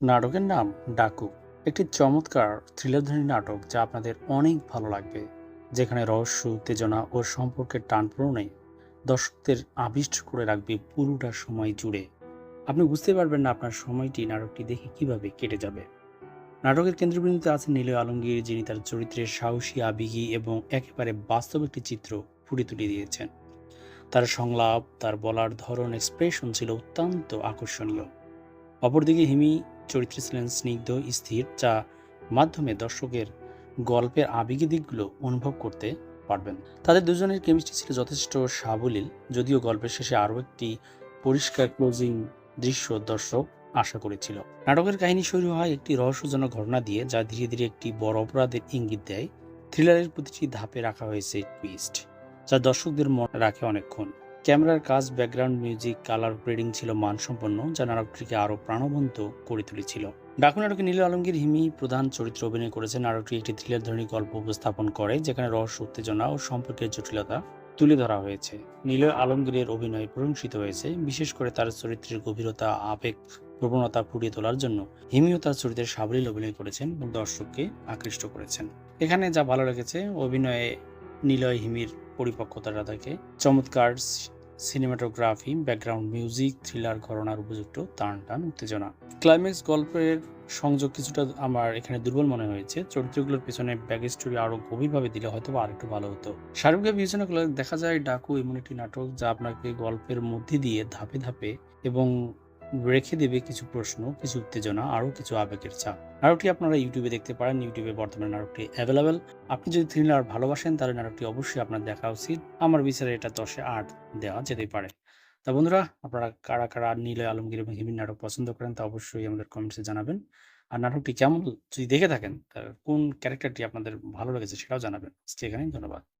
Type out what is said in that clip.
নাটকের নাম ডাকু। একটি চমৎকার থ্রিলারধর্মী নাটক যা আপনাদের অনেক ভালো লাগবে, যেখানে রহস্য, উত্তেজনা ও সম্পর্কের টানপূরণে দর্শকদের আবিষ্ট করে রাখবে পুরোটা সময় জুড়ে। আপনি বুঝতে পারবেন না আপনার সময়টি নাটকটি দেখে কীভাবে কেটে যাবে। নাটকের কেন্দ্রবিন্দুতে আছেন নীলয় আলমগীর, যিনি তার চরিত্রের সাহসী, আবেগী এবং একেবারে বাস্তব একটি চিত্র ফুটে তুলে দিয়েছেন। তার সংলাপ, তার বলার ধরন এক্সপ্রেশন ছিল অত্যন্ত আকর্ষণীয়। অপরদিকে হিমি চরিত্রে ছিলেন স্নিগ্ধ, স্থির, যা মাধ্যমে দর্শকের গল্পের আবেগী দিকগুলো অনুভব করতে পারবেন। তাদের দুজনের কেমিস্ট্রি ছিল যথেষ্ট সাবলীল, যদিও গল্পের শেষে আরও একটি পরিষ্কার ক্লোজিং দৃশ্য দর্শক আশা করেছিল। নাটকের কাহিনী শুরু হয় একটি রহস্যজনক ঘটনা দিয়ে, যা ধীরে ধীরে একটি বড় অপরাধের ইঙ্গিত দেয়। থ্রিলারের প্রতিটি ধাপে রাখা হয়েছে টুইস্ট যা দর্শকদের মনে রাখে অনেকক্ষণ। ক্যামেরার কাজ, ব্যাকগ্রাউন্ড মিউজিক, কালার গ্রেডিং ছিল মানসম্পন্ন, যা নাটকটিকে আরও প্রাণবন্ত করে তুলেছিল। ডাকু নাটকে নীল আলমগীর হিমি প্রধান চরিত্র অভিনয় করেছেন। নাটকটি একটি থ্রিলার ধরনের গল্প উপস্থাপন করে, যেখানে রহস্য, উত্তেজনা ও সম্পর্কের জটিলতা তুলে ধরা হয়েছে। নীল আলমগীরের অভিনয় প্রশংসিত হয়েছে, বিশেষ করে তার চরিত্রের গভীরতা, আবেগ, প্রবণতা ফুটিয়ে তোলার জন্য। হিমিও তার চরিত্রের সাবলীল অভিনয় করেছেন এবং দর্শককে আকৃষ্ট করেছেন। এখানে যা ভালো লেগেছে, অভিনয়ে নিলয় হিমির পরিপক্কতাটা থাকে চমৎকার সিনেমাটোগ্রাফি, ব্যাকগ্রাউন্ড মিউজিক, থ্রিলার, ঘরনার উপযুক্ত টান টান, উত্তেজনা। ক্লাইম্যাক্স গল্পের সংযোগ কিছুটা আমার এখানে দুর্বল মনে হয়েছে। চরিত্রগুলোর পিছনে ব্যাক স্টোরি আরও গভীরভাবে দিলে হয়তো বা আরেকটু ভালো হতো। সার্বিকভাবে বিবেচনা করলে দেখা যায় ডাকু এমন একটি নাটক যা আপনাকে গল্পের মধ্যে দিয়ে ধাপে ধাপে এবং রেখে দেবে কিছু প্রশ্ন, কিছু উত্তেজনা, আরও কিছু আবেগের চাপ নাটকটি আপনারা ইউটিউবে দেখতে পারেন। ইউটিউবে বর্তমানে নাটকটি অ্যাভেলেবেল আপনি যদি থ্রিলার ভালোবাসেন, তাহলে নাটকটি অবশ্যই আপনার দেখা উচিত। আমার বিচারে এটা দশে আট দেওয়া যেতেই পারে। তা বন্ধুরা, আপনারা কারা কারা নীলয় আলমগীর এবং হিমির নাটক পছন্দ করেন, তা অবশ্যই আমাদের কমেন্টসে জানাবেন। আর নাটকটি কেমন, যদি দেখে থাকেন কোন ক্যারেক্টারটি আপনাদের ভালো লেগেছে সেটাও জানাবেন। আজকে এখানেই, ধন্যবাদ।